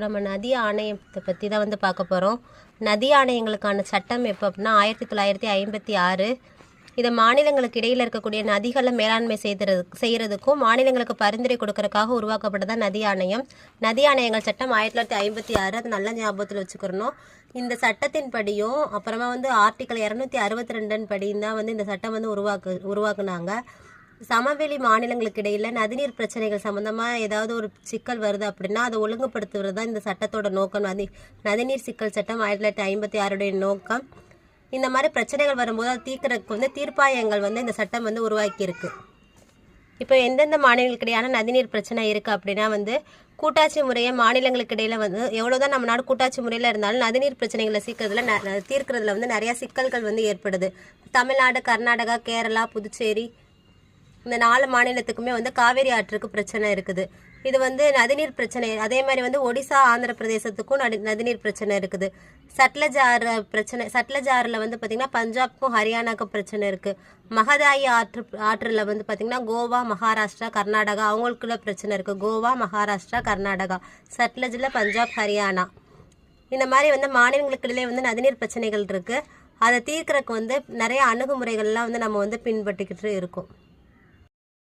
இப்போ நம்ம நதி ஆணையத்தை பற்றி தான் வந்து பார்க்க போகிறோம் நதி ஆணையங்களுக்கான சட்டம் எப்போ அப்படின்னா ஆயிரத்தி தொள்ளாயிரத்தி ஐம்பத்தி ஆறு. இதை மாநிலங்களுக்கு இடையில் இருக்கக்கூடிய நதிகளை மேலாண்மை செய்கிறது செய்கிறதுக்கும் மாநிலங்களுக்கு பரிந்துரை கொடுக்கறதுக்காக உருவாக்கப்பட்டதான் நதி ஆணையம். நதி ஆணையங்கள் சட்டம் ஆயிரத்தி தொள்ளாயிரத்தி ஐம்பத்தி ஆறு அது நல்ல ஞாபகத்தில் வச்சுக்கிறணும். இந்த சட்டத்தின் படியும் அப்புறமா வந்து ஆர்டிக்கல் இரநூத்தி அறுபத்தி ரெண்டின் படியும் தான் வந்து இந்த சட்டம் வந்து உருவாக்கு உருவாக்குனாங்க. சமவெளி மாநிலங்களுக்கு இடையில் நதிநீர் பிரச்சனைகள் சம்பந்தமாக ஏதாவது ஒரு சிக்கல் வருது அப்படின்னா அதை ஒழுங்குபடுத்துவது தான் இந்த சட்டத்தோட நோக்கம். நதி நதிநீர் சிக்கல் சட்டம் ஆயிரத்தி தொள்ளாயிரத்தி ஐம்பத்தி ஆறுடைய நோக்கம். இந்த மாதிரி பிரச்சனைகள் வரும்போது அதை தீர்க்கறதுக்கு வந்து தீர்ப்பாயங்கள் வந்து இந்த சட்டம் வந்து உருவாக்கியிருக்கு. இப்போ எந்தெந்த மாநிலங்களுக்கு இடையான நதிநீர் பிரச்சனை இருக்குது அப்படின்னா வந்து கூட்டாட்சி முறையை மாநிலங்களுக்கு இடையில வந்து எவ்வளோதான் நம்ம நாடு கூட்டாட்சி முறையில் இருந்தாலும் நதிநீர் பிரச்சனைகளை சீக்கிறதுல ந- ந- வந்து நிறையா சிக்கல்கள் வந்து ஏற்படுது. தமிழ்நாடு கர்நாடகா கேரளா புதுச்சேரி இந்த நாலு மாநிலத்துக்குமே வந்து காவேரி ஆற்றுக்கு பிரச்சனை இருக்குது. இது வந்து நதிநீர் பிரச்சனை அதே மாதிரி வந்து ஒடிசா ஆந்திர பிரதேசத்துக்கும் நடி நதிநீர் பிரச்சனை இருக்குது. சட்லஜ் ஆறு பிரச்சனை சட்லஜ் ஆறில் வந்து பார்த்திங்கன்னா பஞ்சாப்க்கும் ஹரியானாக்கும் பிரச்சனை இருக்குது மகதாயி ஆற்று ஆற்றில் வந்து பார்த்திங்கன்னா கோவா மகாராஷ்டிரா கர்நாடகா அவங்களுக்குள்ள பிரச்சனை இருக்குது கோவா மகாராஷ்டிரா கர்நாடகா சட்லஜில் பஞ்சாப் ஹரியானா. இந்த மாதிரி வந்து மாநிலங்களுக்கு இடையிலே வந்து நதிநீர் பிரச்சனைகள் இருக்குது அதை தீர்க்கறதுக்கு வந்து நிறைய அணுகுமுறைகள்லாம் வந்து நம்ம வந்து பின்பற்றிக்கிட்டு இருக்கோம்.